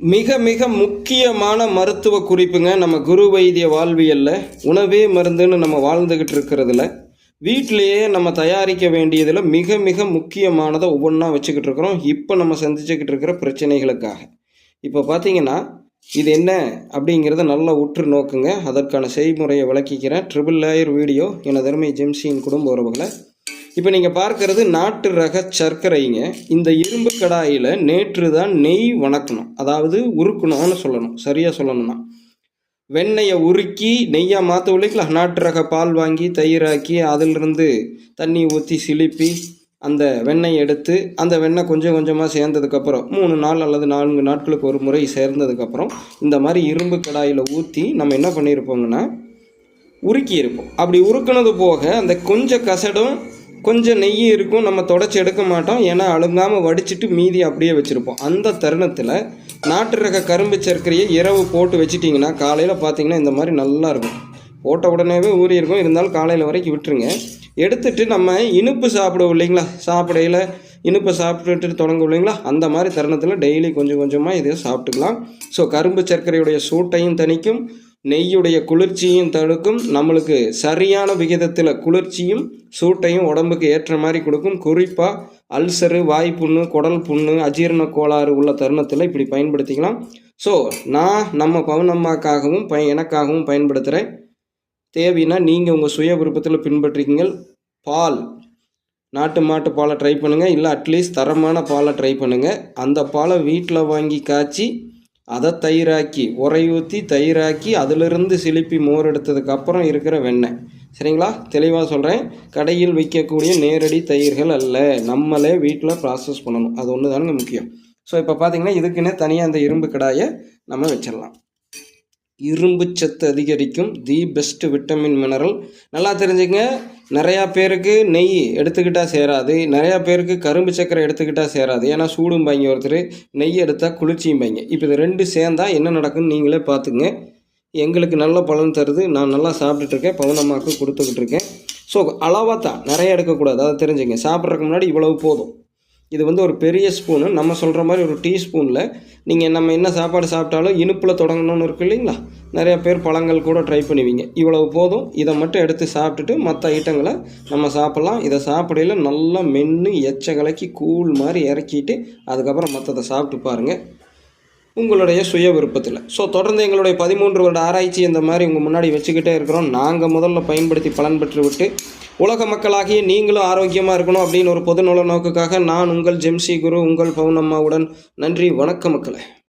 மிக மிக முக்கியமான மருத்துவ குறிப்புங்க நம்ம குரு வைத்திய வாழ்வியல்ல. உணவே மருந்துன்னு நம்ம வாழ்ந்துக்கிட்டு இருக்கிறதுல. வீட்டிலேயே நம்ம தயாரிக்க வேண்டியதில் மிக மிக முக்கியமானதை ஒவ்வொன்றா வச்சுக்கிட்டு இருக்கிறோம். இப்போ நம்ம சந்திச்சுக்கிட்டு இருக்கிற பிரச்சனைகளுக்காக. இப்போ பார்த்தீங்கன்னா இது என்ன அப்படிங்கிறத நல்லா உற்று நோக்குங்க. அதற்கான செய்முறையை விளக்கிக்கிறேன். ட்ரிபிள் லேயர் வீடியோ எனது அருமை ஜெம்சியின் குடும்ப உறவுகளை. இப்போ நீங்கள் பார்க்கறது நாட்டு ரக சர்க்கரைங்க. இந்த இரும்பு கடாயில் நேற்று தான் நெய் வணக்கணும். அதாவது உருக்கணும்னு சொல்லணும். சரியாக சொல்லணும்னா. வெண்ணெயை உருக்கி நெய்யாக மாற்ற உழைக்கலாம் நாட்டு ரக பால் வாங்கி தயிராக்கி அதிலிருந்து தண்ணி ஊற்றி சிலுப்பி அந்த வெண்ணெய் எடுத்து அந்த வெண்ணெய் கொஞ்சம் கொஞ்சமாக சேர்ந்ததுக்கப்புறம் மூணு நாள் அல்லது நான்கு நாட்களுக்கு ஒரு முறை சேர்ந்ததுக்கப்புறம் இந்த மாதிரி இரும்பு கடாயில் ஊற்றி நம்ம என்ன பண்ணியிருப்போங்கன்னா உருக்கி இருப்போம் அப்படி உருக்குனது போக அந்த கொஞ்சம் கசடும் கொஞ்சம் நெய் இருக்கும் நம்ம தொடச்சி எடுக்க மாட்டோம். ஏன்னா அழுங்காமல் வடிச்சிட்டு மீதி அப்படியே வச்சுருப்போம். அந்த தருணத்தில் நாட்டு ரக கரும்பு சர்க்கரையை இரவு போட்டு வச்சிட்டிங்கன்னா காலையில் பார்த்தீங்கன்னா இந்த மாதிரி நல்லா இருக்கும். போட்ட உடனேவே ஊறி இருக்கும். இருந்தாலும் காலையில் வரைக்கும் விட்டுருங்க. எடுத்துட்டு நம்ம இனிப்பு சாப்பிடுவோம் இல்லைங்களா? சாப்பிடையில் இனிப்பை சாப்பிட்டுட்டு தொடங்கும் இல்லைங்களா? அந்த மாதிரி தருணத்தில் டெய்லி கொஞ்சம் கொஞ்சமாக இதை சாப்பிட்டுக்கலாம். ஸோ கரும்பு சர்க்கரையுடைய சூட்டையும் தணிக்கும். நெய்யுடைய குளிர்ச்சியும் தடுக்கும் நம்மளுக்கு சரியான விகிதத்தில் குளிர்ச்சியும் சூட்டையும் உடம்புக்கு ஏற்ற மாதிரி கொடுக்கும். குறிப்பாக அல்சரு வாய் புண்ணு குடல் புண்ணு அஜீரண கோளாறு உள்ள தருணத்தில் இப்படி பயன்படுத்திக்கலாம். ஸோ நான் நம்ம பவுனம்மாக்காகவும் பய எனக்காகவும் பயன்படுத்துகிறேன் தேவைன்னா நீங்கள் உங்கள் சுய விருப்பத்தில் பின்பற்றிக்கீங்கள். பால் நாட்டு மாட்டு பாலை ட்ரை பண்ணுங்கள் இல்லை அட்லீஸ்ட் தரமான பாலை ட்ரை பண்ணுங்கள் அந்த பாலை வீட்டில் வாங்கி காய்ச்சி அதை தயிராக்கி உரை ஊற்றி தயிராக்கி அதிலிருந்து சிலுப்பி மோர் எடுத்ததுக்கப்புறம் இருக்கிற வெண்ணெய். சரிங்களா? தெளிவாக சொல்கிறேன் கடையில் விற்கக்கூடிய நேரடி தயிர்கள் அல்ல. நம்மளே வீட்டில் ப்ராசஸ் பண்ணணும். அது ஒன்று தானுங்க முக்கியம். ஸோ இப்போ பார்த்தீங்கன்னா இதுக்குன்னே தனியாக அந்த இரும்பு கடாயை நம்ம வச்சிடலாம். இரும்பு சத்து அதிகரிக்கும். The best vitamin mineral. நல்லா தெரிஞ்சுங்க நிறையா பேருக்கு நெய் எடுத்துக்கிட்டால் சேராது. நிறையா பேருக்கு கரும்பு சக்கரை எடுத்துக்கிட்டால் சேராது. ஏன்னா சூடும் பாய்ங்க ஒருத்தர். நெய் எடுத்தால் குளிர்ச்சியும் பாய்ங்க. இப்போ இது ரெண்டு சேர்ந்தால் என்ன நடக்குன்னு நீங்களே பார்த்துங்க எங்களுக்கு நல்ல பலன் தருது. நான் நல்லா சாப்பிட்டுட்டு இருக்கேன் பவுனம்மாவுக்கு கொடுத்துக்கிட்டு இருக்கேன் ஸோ அளவாக தான் நிறைய எடுக்கக்கூடாது. அதை தெரிஞ்சுங்க. சாப்பிட்றதுக்கு முன்னாடி இவ்வளவு போதும். இது வந்து ஒரு பெரிய ஸ்பூனு நம்ம சொல்கிற மாதிரி ஒரு டீஸ்பூனில் நீங்கள் நம்ம என்ன சாப்பாடு சாப்பிட்டாலும் இனிப்பில் தொடங்கணும்னு இருக்கு இல்லைங்களா? நிறைய பேர் பழங்கள் கூட ட்ரை பண்ணுவீங்க. இவ்வளவு போதும். இதை மட்டும் எடுத்து சாப்பிட்டுட்டு மற்ற ஐட்டங்களை நம்ம சாப்பிட்லாம். இதை சாப்பிடையில நல்லா மென்று எச்ச கலக்கி கூழ் மாதிரி இறக்கிட்டு அதுக்கப்புறம் மற்றதை சாப்பிட்டு பாருங்கள் உங்களுடைய சுய விருப்பத்தில். ஸோ தொடர்ந்து எங்களுடைய பதிமூன்று வருட ஆராய்ச்சி இந்த மாதிரி உங்கள் முன்னாடி வச்சுக்கிட்டே இருக்கிறோம். நாங்கள் முதல்ல பயன்படுத்தி பலன் பெற்று விட்டு உலக மக்களாகிய நீங்களும் ஆரோக்கியமாக இருக்கணும் அப்படின்னு ஒரு பொதுநல நோக்குக்காக நான் உங்கள் ஜெம்சி குரு உங்கள் பவுனம்மாவுடன் நன்றி வணக்க மக்களை.